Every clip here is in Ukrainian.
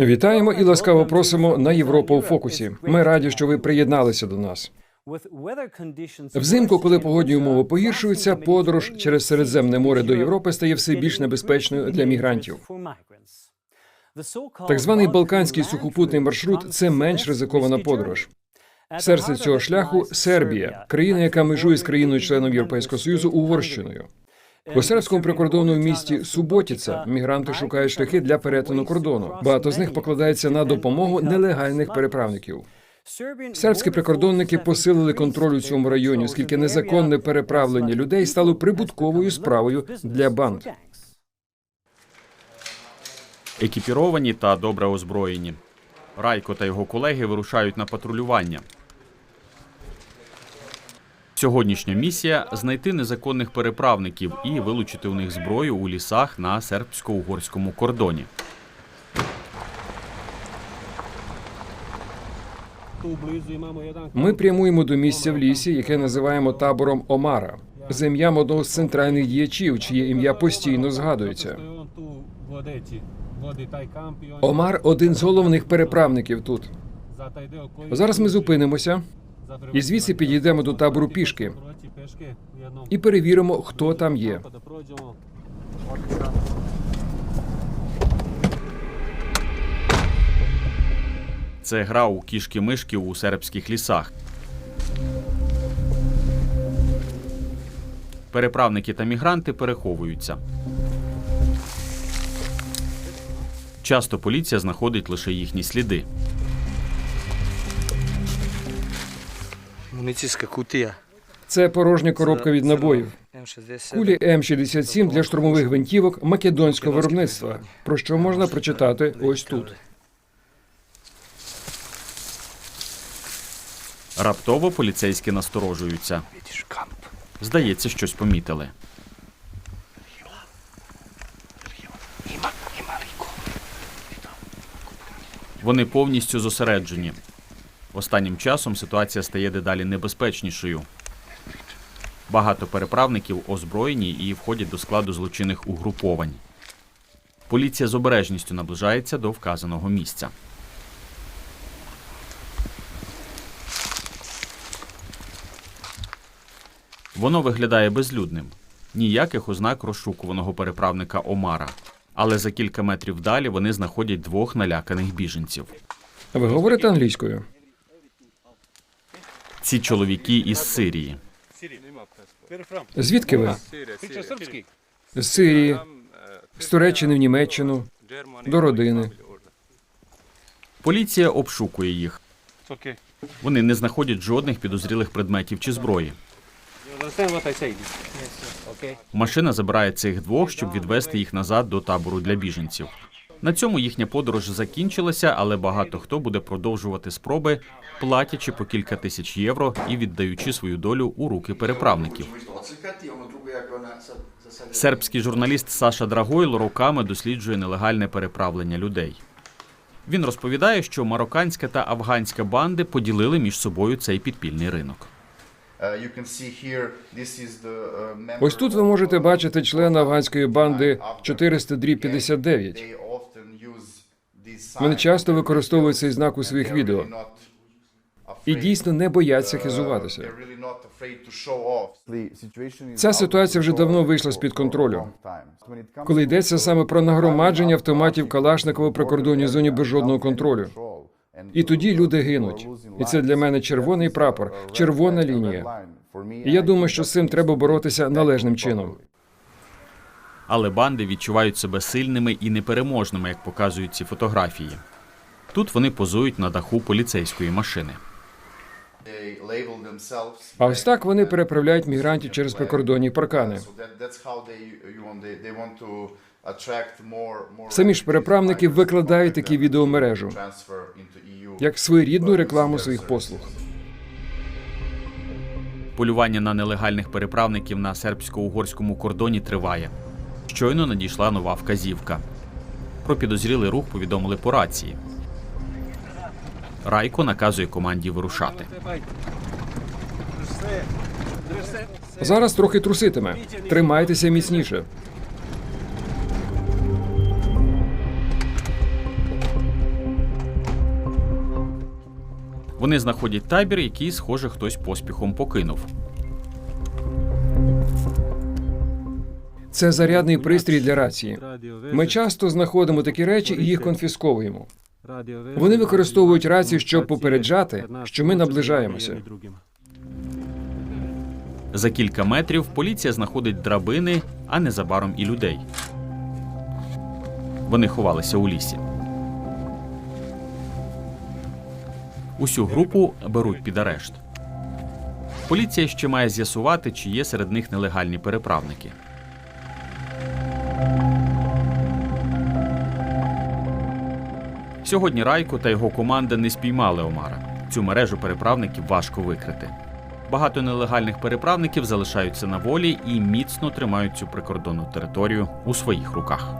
Вітаємо і ласкаво просимо на Європу у фокусі. Ми раді, що ви приєдналися до нас. Взимку, коли погодні умови погіршуються, подорож через Середземне море до Європи стає все більш небезпечною для мігрантів. Так званий балканський сухопутний маршрут це менш ризикована подорож. Серце цього шляху Сербія, країна, яка межує з країною-членом Європейського Союзу Угорщиною. У сербському прикордонному місті Суботіца мігранти шукають шляхи для перетину кордону. Багато з них покладається на допомогу нелегальних переправників. Сербські прикордонники посилили контроль у цьому районі, оскільки незаконне переправлення людей стало прибутковою справою для банд. екіпіровані та добре озброєні. Райко та його колеги вирушають на патрулювання. Сьогоднішня місія знайти незаконних переправників і вилучити у них зброю у лісах на сербсько-угорському кордоні. Ми прямуємо до місця в лісі, яке називаємо табором Омара, за ім'ям одного з центральних діячів, чиє ім'я постійно згадується. Омар один з головних переправників тут. Зараз ми зупинимося і звідси підійдемо до табору пішки і перевіримо, хто там є. Це гра у кішки-мишки у сербських лісах. Переправники та мігранти переховуються. Часто поліція знаходить лише їхні сліди. Municijska kutija. Це порожня коробка від набоїв. M67. Кулі М67 для штурмових гвинтівок македонського виробництва, про що можна прочитати ось тут. Раптово поліцейські насторожуються. Здається, щось помітили. Вони повністю зосереджені. Останнім часом ситуація стає дедалі небезпечнішою. Багато переправників озброєні і входять до складу злочинних угруповань. Поліція з обережністю наближається до вказаного місця. Воно виглядає безлюдним. Ніяких ознак розшукуваного переправника Омара. Але за кілька метрів далі вони знаходять двох наляканих біженців. Ви говорите англійською? Ці чоловіки із Сирії. Звідки ви? З Сирії, з Туреччини в Німеччину, до родини. Поліція обшукує їх. Вони не знаходять жодних підозрілих предметів чи зброї. Машина забирає цих двох, щоб відвести їх назад до табору для біженців. На цьому їхня подорож закінчилася, але багато хто буде продовжувати спроби, платячи по кілька тисяч євро і віддаючи свою долю у руки переправників. Сербський журналіст Саша Драгойло роками досліджує нелегальне переправлення людей. Він розповідає, що марокканська та афганська банди поділили між собою цей підпільний ринок. Ось тут ви можете бачити члена афганської банди 400 59 Вони часто використовують цей знак у своїх відео і дійсно не бояться хизуватися. Ця ситуація вже давно вийшла з-під контролю. Коли йдеться саме про нагромадження автоматів Калашникова при кордонній зоні без жодного контролю. І тоді люди гинуть. І це для мене червоний прапор, червона лінія. І я думаю, що з цим треба боротися належним чином. Але банди відчувають себе сильними і непереможними, як показують ці фотографії. Тут вони позують на даху поліцейської машини. А ось так вони переправляють мігрантів через прикордонні паркани. Самі ж переправники викладають такі відео в мережу, transfer into EU. як своєрідну рекламу своїх послуг. Полювання на нелегальних переправників на сербсько-угорському кордоні триває. Щойно надійшла нова вказівка. Про підозрілий рух повідомили по рації. Райко наказує команді вирушати. Зараз трохи труситиме. Тримайтеся міцніше. Вони знаходять табір, який, схоже, хтось поспіхом покинув. Це зарядний пристрій для рації. Ми часто знаходимо такі речі і їх конфісковуємо. Вони використовують рацію, щоб попереджати, що ми наближаємося. За кілька метрів поліція знаходить драбини, а незабаром і людей. Вони ховалися у лісі. Усю групу беруть під арешт. Поліція ще має з'ясувати, чи є серед них нелегальні переправники. Сьогодні Райко та його команда не спіймали Омара. Цю мережу переправників важко викрити. Багато нелегальних переправників залишаються на волі і міцно тримають цю прикордонну територію у своїх руках.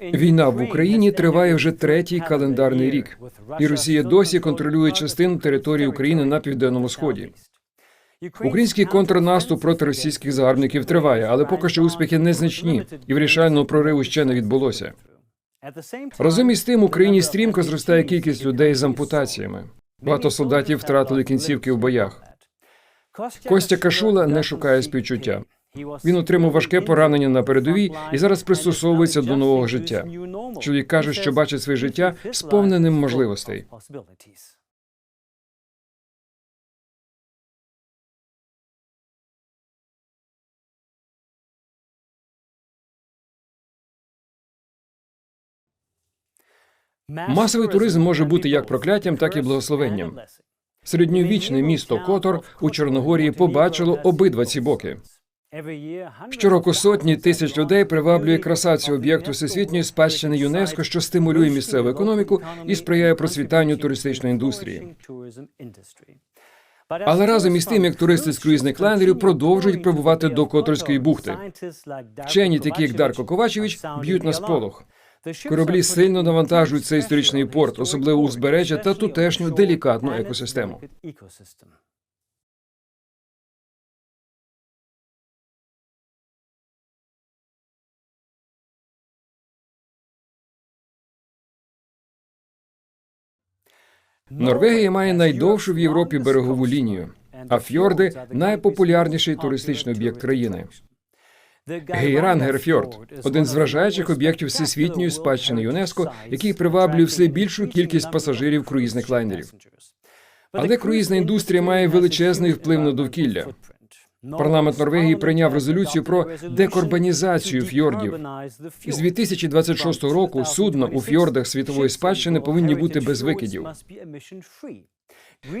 Війна в Україні триває вже третій календарний рік, і Росія досі контролює частину території України на південному сході. Український контрнаступ проти російських загарбників триває, але поки що успіхи незначні, і вирішального прориву ще не відбулося. Разом із тим, Україні стрімко зростає кількість людей з ампутаціями. Багато солдатів втратили кінцівки в боях. Костя Кашула не шукає співчуття. Він отримав важке поранення на передовій і зараз пристосовується до нового життя. Чоловік каже, що бачить своє життя сповненим можливостей. Масовий туризм може бути як прокляттям, так і благословенням. Середньовічне місто Котор у Чорногорії побачило обидва ці боки. Щороку сотні тисяч людей приваблює краса цього об'єкту всесвітньої спадщини ЮНЕСКО, що стимулює місцеву економіку і сприяє процвітанню туристичної індустрії. Але разом із тим, як туристи з круїзних лайнерів продовжують прибувати до Которської бухти. Вчені, такі як Дарко Ковачевич, б'ють на сполох. Кораблі сильно навантажують цей історичний порт, особливо узбережжя та тутешню делікатну екосистему. Норвегія має найдовшу в Європі берегову лінію, а фьорди найпопулярніший туристичний об'єкт країни. Гейрангерфьорд – один з вражаючих об'єктів всесвітньої спадщини ЮНЕСКО, який приваблює все більшу кількість пасажирів круїзних лайнерів. Але круїзна індустрія має величезний вплив на довкілля. Парламент Норвегії прийняв резолюцію про декарбонізацію фьордів. Із 2026 року судна у фьордах світової спадщини повинні бути без викидів.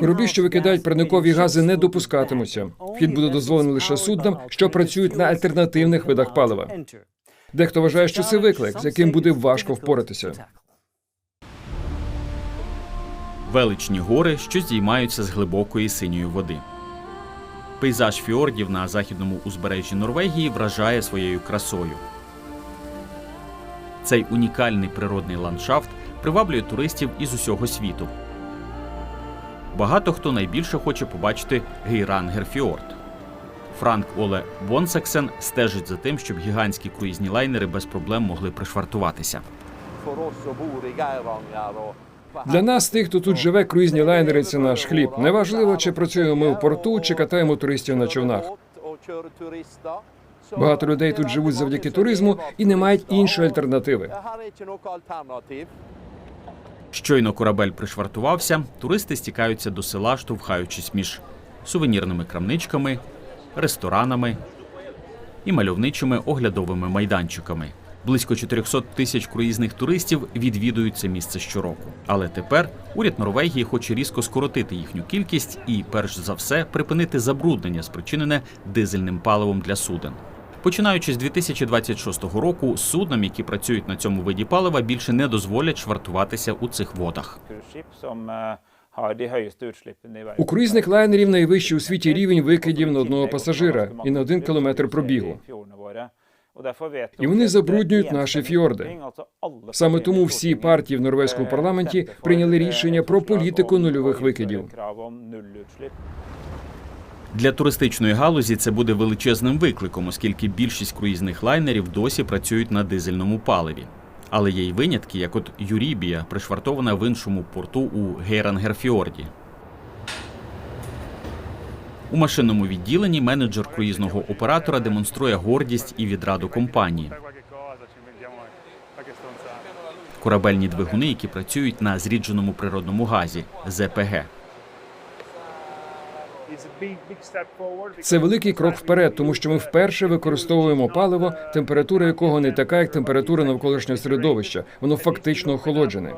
Кораблі, що викидають парникові гази, не допускатимуться. Вхід буде дозволений лише суднам, що працюють на альтернативних видах палива. Дехто вважає, що це виклик, з яким буде важко впоратися. Величні гори, що здіймаються з глибокої синьої води. Пейзаж фьордів на західному узбережжі Норвегії вражає своєю красою. Цей унікальний природний ландшафт приваблює туристів із усього світу. Багато хто найбільше хоче побачити Гейрангерфьорд. Франк Оле Бонсексен стежить за тим, щоб гігантські круїзні лайнери без проблем могли пришвартуватися. Для нас, тих, хто тут живе, круїзні лайнери це наш хліб. Неважливо, чи працюємо ми в порту, чи катаємо туристів на човнах. Багато людей тут живуть завдяки туризму і не мають іншої альтернативи. Щойно корабель пришвартувався, туристи стікаються до села, штовхаючись між сувенірними крамничками, ресторанами і мальовничими оглядовими майданчиками. Близько 400 тисяч круїзних туристів відвідують це місце щороку. Але тепер уряд Норвегії хоче різко скоротити їхню кількість і, перш за все, припинити забруднення, спричинене дизельним паливом для суден. Починаючи з 2026 року, суднам, які працюють на цьому виді палива, більше не дозволять швартуватися у цих водах. У круїзних лайнерів найвищий у світі рівень викидів на одного пасажира і на один кілометр пробігу. І вони забруднюють наші фьорди. Саме тому всі партії в норвезькому парламенті прийняли рішення про політику нульових викидів. Для туристичної галузі це буде величезним викликом, оскільки більшість круїзних лайнерів досі працюють на дизельному паливі. Але є й винятки, як от Юрібія, пришвартована в іншому порту у Гейрангерфьорді. У машинному відділенні менеджер круїзного оператора демонструє гордість і відраду компанії. Корабельні двигуни, які працюють на зрідженому природному газі ЗПГ. Це великий крок вперед, тому що ми вперше використовуємо паливо, температура якого не така, як температура навколишнього середовища. Воно фактично охолоджене.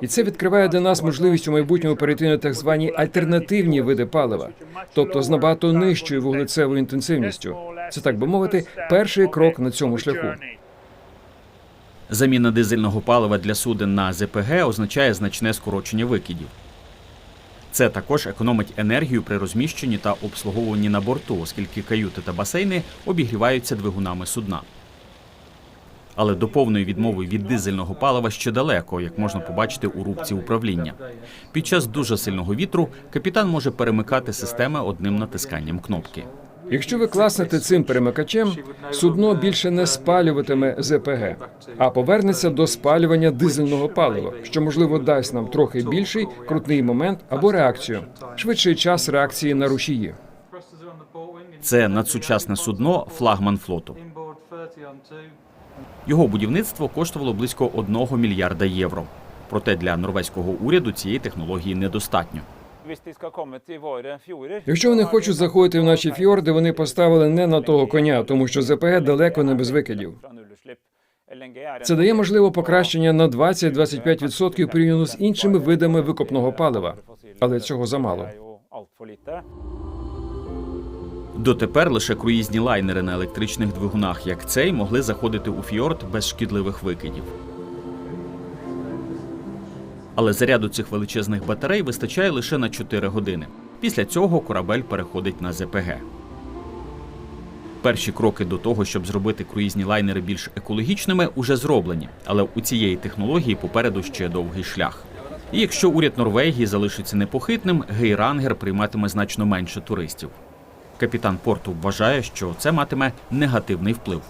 І це відкриває для нас можливість у майбутньому перейти на так звані альтернативні види палива, тобто з набагато нижчою вуглецевою інтенсивністю. Це так би мовити, перший крок на цьому шляху. Заміна дизельного палива для суден на ЗПГ означає значне скорочення викидів. Це також економить енергію при розміщенні та обслуговуванні на борту, оскільки каюти та басейни обігріваються двигунами судна. Але до повної відмови від дизельного палива ще далеко, як можна побачити у рубці управління. Під час дуже сильного вітру капітан може перемикати системи одним натисканням кнопки. Якщо ви класнете цим перемикачем, судно більше не спалюватиме ЗПГ, а повернеться до спалювання дизельного палива, що можливо дасть нам трохи більший крутний момент або реакцію, швидший час реакції на рушії. Це надсучасне судно флагман флоту. Його будівництво коштувало близько 1 мільярда євро. Проте для норвезького уряду цієї технології недостатньо. Якщо вони хочуть заходити в наші фьорди, вони поставили не на того коня, тому що ЗПГ далеко не без викидів. Це дає можливо покращення на 20-25% порівняно з іншими видами викопного палива, але цього замало. Дотепер лише круїзні лайнери на електричних двигунах, як цей, могли заходити у фьорд без шкідливих викидів. Але заряду цих величезних батарей вистачає лише на 4 години. Після цього корабель переходить на ЗПГ. Перші кроки до того, щоб зробити круїзні лайнери більш екологічними, уже зроблені, але у цієї технології попереду ще довгий шлях. І якщо уряд Норвегії залишиться непохитним, гейрангер прийматиме значно менше туристів. Капітан порту вважає, що це матиме негативний вплив.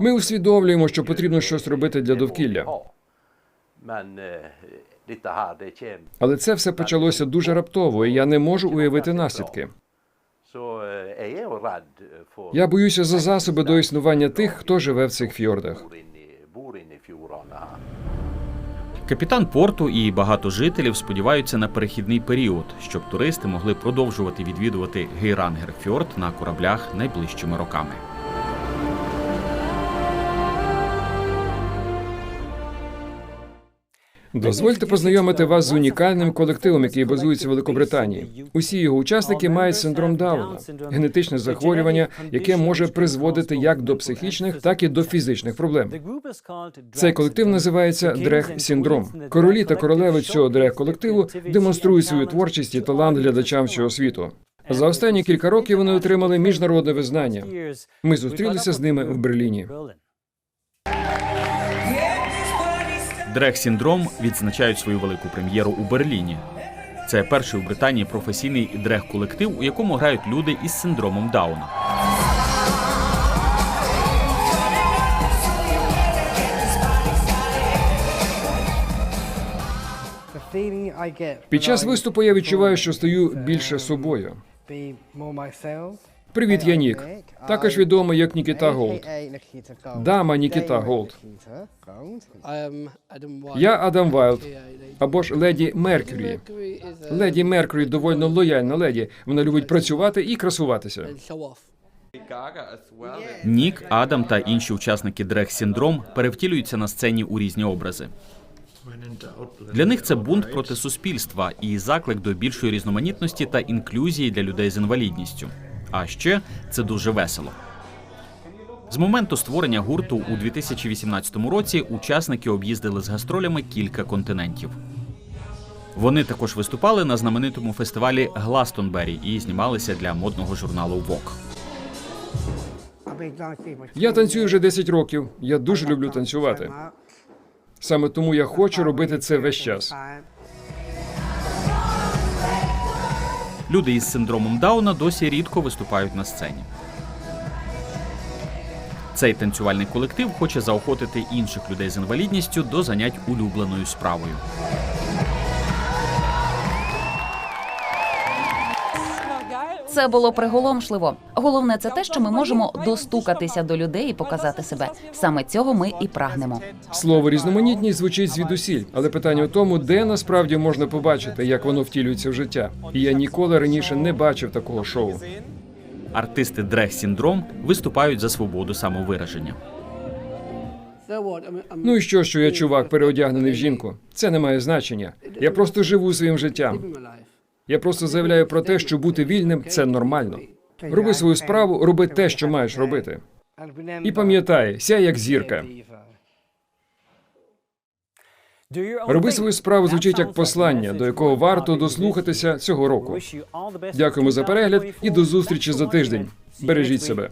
Ми усвідомлюємо, що потрібно щось робити для довкілля. Але це все почалося дуже раптово, і я не можу уявити наслідки. Eh, er for Я боюся за засоби до існування тих, хто живе в цих фьордах. Капітан порту і багато жителів сподіваються на перехідний період, щоб туристи могли продовжувати відвідувати Гейрангер Фьорд на кораблях найближчими роками. Дозвольте познайомити вас з унікальним колективом, який базується в Великобританії. Усі його учасники мають синдром Дауна, генетичне захворювання, яке може призводити як до психічних, так і до фізичних проблем. Цей колектив називається дрех синдром. Королі та королеви цього дрех колективу демонструють свою творчість і талант глядачам всього світу. За останні кілька років вони отримали міжнародне визнання. Ми зустрілися з ними в Берліні. Дрех Сіндром відзначають свою велику прем'єру у Берліні. Це перший у Британії професійний дрех-колектив, у якому грають люди із синдромом Дауна. Під час виступу я відчуваю, що стаю більше собою. Привіт, я Нік. Також відомий як Нікіта Голд. Дама Нікіта Голд. Я Адам Вайлд, або ж леді Меркюрі. Леді Меркюрі довольно лояльна леді. Вона любить працювати і красуватися. Нік, Адам та інші учасники Дрех Сіндром перевтілюються на сцені у різні образи. Для них це бунт проти суспільства і заклик до більшої різноманітності та інклюзії для людей з інвалідністю. А ще це дуже весело. З моменту створення гурту у 2018 році учасники об'їздили з гастролями кілька континентів. Вони також виступали на знаменитому фестивалі Гластонбері і знімалися для модного журналу Vogue. Я танцюю вже 10 років. Я дуже люблю танцювати. Саме тому я хочу робити це весь час. Люди із синдромом Дауна досі рідко виступають на сцені. Цей танцювальний колектив хоче заохотити інших людей з інвалідністю до занять улюбленою справою. Це було приголомшливо. Головне це те, що ми можемо достукатися до людей і показати себе. Саме цього ми і прагнемо. Слово різноманітність звучить звідусіль, але питання у тому, де насправді можна побачити, як воно втілюється в життя. І я ніколи раніше не бачив такого шоу. Артисти Дрех Сіндром виступають за свободу самовираження. Ну і що, що я чувак переодягнений в жінку? Це не має значення. Я просто живу своїм життям. Я просто заявляю про те, що бути вільним це нормально. Роби свою справу, роби те, що маєш робити. І пам'ятай, сяй як зірка. Роби свою справу звучить як послання, до якого варто дослухатися цього року. Дякуємо за перегляд і до зустрічі за тиждень. Бережіть себе.